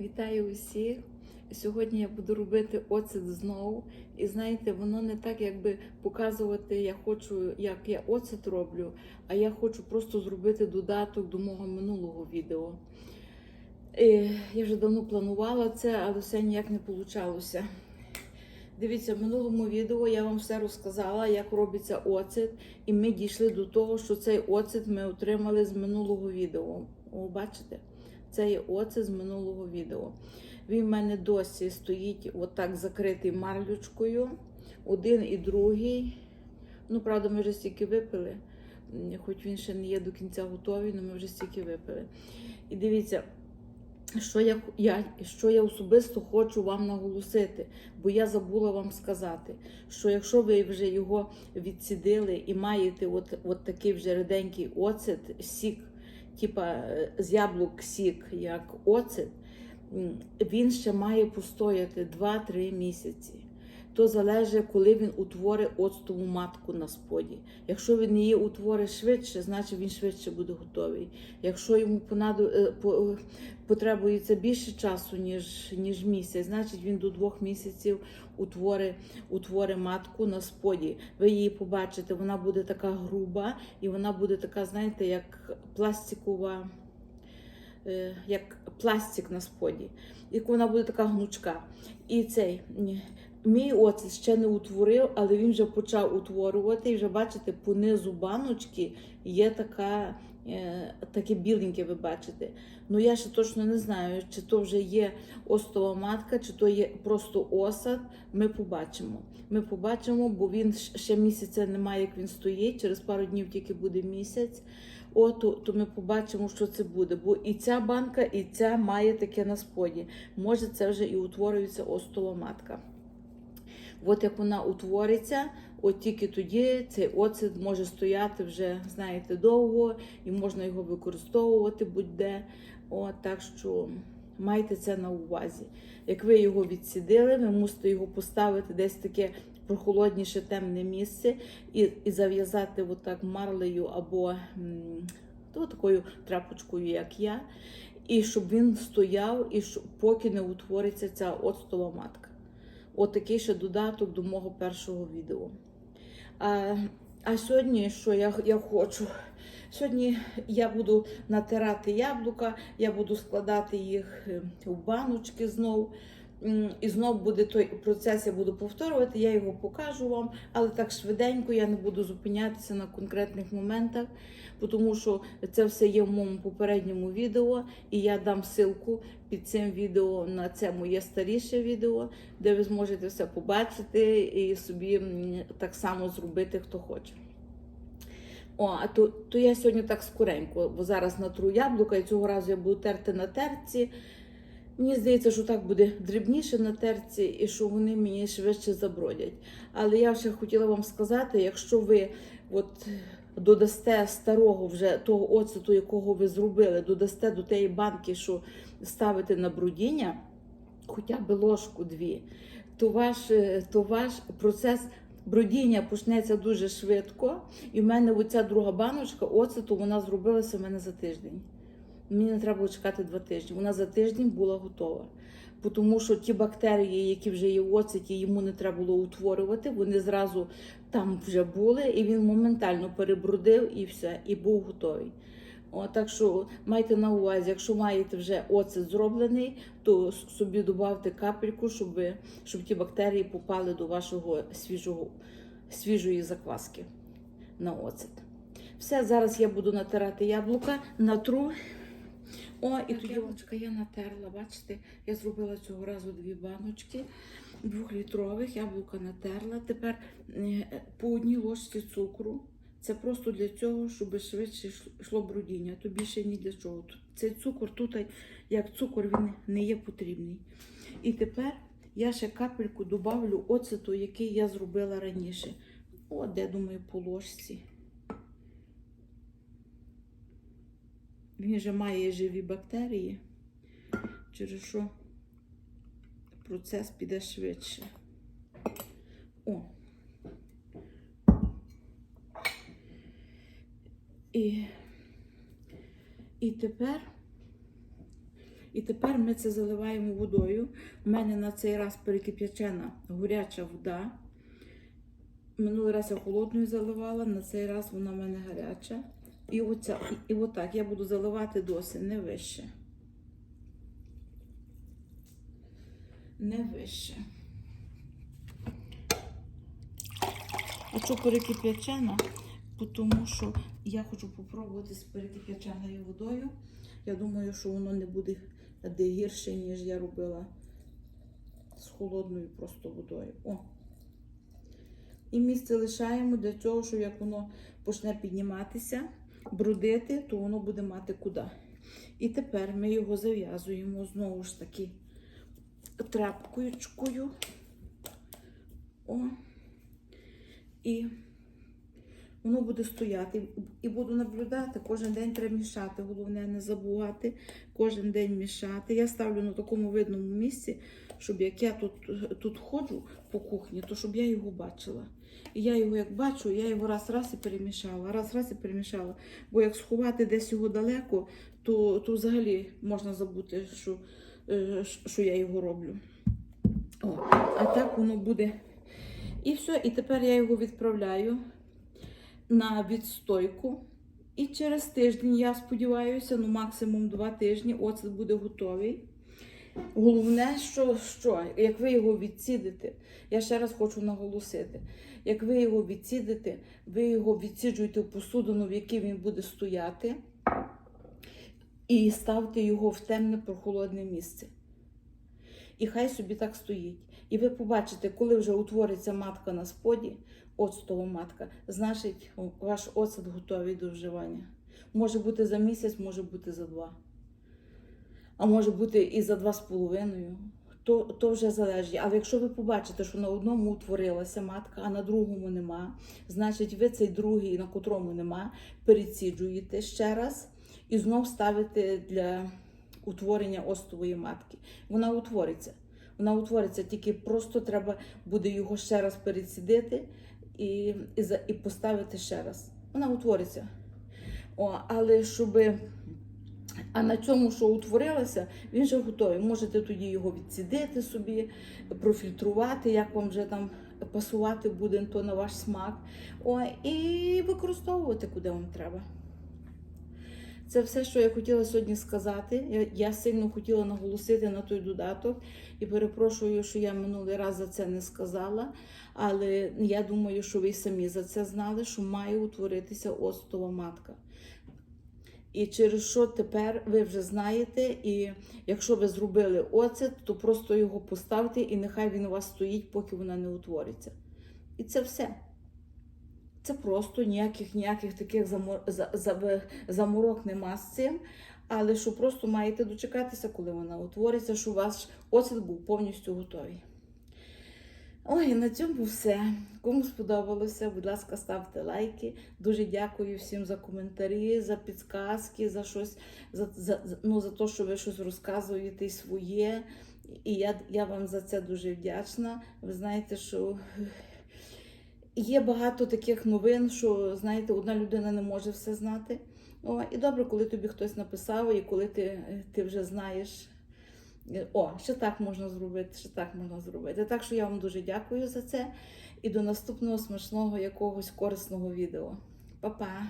Вітаю усіх! Сьогодні я буду робити оцет знову. І знаєте, воно не так, якби показувати, я хочу, як я оцет роблю, а я хочу просто зробити додаток до мого минулого відео. І я вже давно планувала це, але все ніяк не вийшло. Дивіться, в минулому відео я вам все розказала, як робиться оцет, і ми дійшли до того, що цей оцет ми отримали з минулого відео. О, бачите? Це є оцет з минулого відео. Він в мене досі стоїть отак закритий марлючкою. Один і другий. Ну, правда, ми вже стільки випили, хоч він ще не є до кінця готовий, але ми вже стільки випили. І дивіться, що я, я, що я особисто хочу вам наголосити, бо я забула вам сказати, що якщо ви вже його відсідили і маєте от, от такий вже реденький оцет, сік, типа е, з яблук сік, як оцет, він ще має постояти 2-3 місяці. То залежить, коли він утворить оцтову матку на споді. Якщо він її утворить швидше, значить він швидше буде готовий. Якщо йому понаду, е, потребується більше часу, ніж, ніж місяць, значить він до двох місяців утворить, утворить матку на споді. Ви її побачите, вона буде така груба і вона буде така, знаєте, як пластикова. е, Як пластик на споді, і вона буде така гнучка. І цей мій оцет ще не утворив, але він вже почав утворювати. І вже бачите, по низу баночки є така, е, таке біленьке, ви бачите. Ну я ще точно не знаю, чи то вже є остова матка, чи то є просто осад. Ми побачимо. Ми побачимо, бо він ще місяця немає, як він стоїть. Через пару днів тільки буде місяць. О, то, то ми побачимо, що це буде. Бо і ця банка, і ця має таке на споді. Може, це вже і утворюється остова матка. От як вона утвориться, от тільки тоді цей оцет може стояти вже, знаєте, довго і можна його використовувати будь-де. От, так що майте це на увазі. Як ви його відсідили, ви мусите його поставити десь таке прохолодніше темне місце і, і зав'язати отак марлею або то, такою тряпочкою, як я, і щоб він стояв, і щоб, поки не утвориться ця оцтова матка. Отакий ще додаток до мого першого відео. А, а сьогодні, що я, я хочу? Сьогодні я буду натирати яблука, я буду складати їх е, в баночки знов. І знов буде той процес, я буду повторювати, я його покажу вам, але так швиденько я не буду зупинятися на конкретних моментах, тому що це все є в моєму попередньому відео, і я дам ссылку під цим відео на це моє старіше відео, де ви зможете все побачити і собі так само зробити, хто хоче. О, а то, то я сьогодні так скоренько, бо зараз натру яблука, і цього разу я буду терти на терці. Мені здається, що так буде дрібніше на терці і що вони мені швидше забродять. Але я ще хотіла вам сказати, якщо ви от додасте старого вже того оцету, якого ви зробили, додасте до тієї банки, що ставите на брудіння, хоча б ложку дві, то ваш, е, то ваш процес бродіння почнеться дуже швидко. І в мене оця друга баночка оцету вона зробилася в мене за тиждень. Мені не треба було чекати два тижні. Вона за тиждень була готова. Тому що ті бактерії, які вже є в оцеті, йому не треба було утворювати, вони зразу там вже були, і він моментально перебродив і все, і був готовий. О, так що майте на увазі, якщо маєте вже оцет зроблений, то собі додавте капельку, щоб, щоб ті бактерії попали до вашого свіжого, свіжої закваски на оцет. Все, зараз я буду натирати яблука, натру. О, і тут яблучка я натерла, бачите, я зробила цього разу дві баночки двохлітрових, яблука натерла. Тепер е, по одній ложці цукру. Це просто для цього, щоб швидше йшло брудіння. То більше ні для чого. Цей цукор тут, як цукор, він не є потрібний. І тепер я ще капельку добавлю оцету, який я зробила раніше. О, де думаю, по ложці. Він вже має живі бактерії, через що процес піде швидше. О. І, і тепер І тепер ми це заливаємо водою. У мене на цей раз перекип'ячена горяча вода. Минулий раз я холодною заливала, на цей раз вона в мене гаряча. І, оця, і, отак я буду заливати досі, не вище. Не вище. Що перекип'ячена? Тому що я хочу попробувати з перекип'яченою водою. Я думаю, що воно не буде де гірше, ніж я робила з холодною просто водою. О. І місце лишаємо для того, що як воно почне підніматися, брудити, то воно буде мати куди. І тепер ми його зав'язуємо знову ж таки тряпкою. О. І воно буде стояти. І буду наблюдати. Кожен день треба мішати. Головне не забувати. Кожен день мішати. Я ставлю на такому видному місці, щоб як я тут, тут ходжу по кухні, то щоб я його бачила. І я його як бачу, я його раз-раз і перемішала, раз-раз і перемішала. Бо як сховати десь його далеко, то, то взагалі можна забути, що, е, що я його роблю. О, а так воно буде. І все, і тепер я його відправляю на відстойку. І через тиждень, я сподіваюся, ну максимум два тижні оцет буде готовий. Головне, що, що як ви його відсідите, я ще раз хочу наголосити, як ви його відсідите, ви його відсіджуєте в посудину, в якій він буде стояти, і ставте його в темне прохолодне місце. І хай собі так стоїть. І ви побачите, коли вже утвориться матка на споді, оцтова матка, значить ваш оцет готовий до вживання. Може бути за місяць, може бути за два. А може бути і за два з половиною. То, то вже залежить. Але якщо ви побачите, що на одному утворилася матка, а на другому нема, значить ви цей другий, на котрому нема, переціджуєте ще раз і знов ставите для утворення остової матки. Вона утвориться. Вона утвориться, тільки просто треба буде його ще раз перецідити і, і, і поставити ще раз. Вона утвориться. О, але щоб. А на цьому, що утворилося, він вже готовий. Можете тоді його відсідити собі, профільтрувати, як вам вже там пасувати буде то на ваш смак. О, і використовувати, куди вам треба. Це все, що я хотіла сьогодні сказати. Я, сильно хотіла наголосити на той додаток і перепрошую, що я минулий раз за це не сказала. Але я думаю, що ви самі за це знали, що має утворитися оцтова матка. І через що тепер ви вже знаєте, і якщо ви зробили оцет, то просто його поставте і нехай він у вас стоїть, поки вона не утвориться. І це все. Це просто ніяких ніяких таких замо- за- за- заморок нема з цим. Але що просто маєте дочекатися, коли вона утвориться, що ваш оцет був повністю готовий. Ой, на цьому все. Кому сподобалося, будь ласка, ставте лайки. Дуже дякую всім за коментарі, за підсказки, за щось, за, за- ну, за те, що ви щось розказуєте своє. І я, я вам за це дуже вдячна. Ви знаєте, що є багато таких новин, що знаєте, одна людина не може все знати. О, і добре, коли тобі хтось написав, і коли ти, ти вже знаєш. О, ще так можна зробити, ще так можна зробити. Так що я вам дуже дякую за це і до наступного смачного якогось корисного відео. Па-па!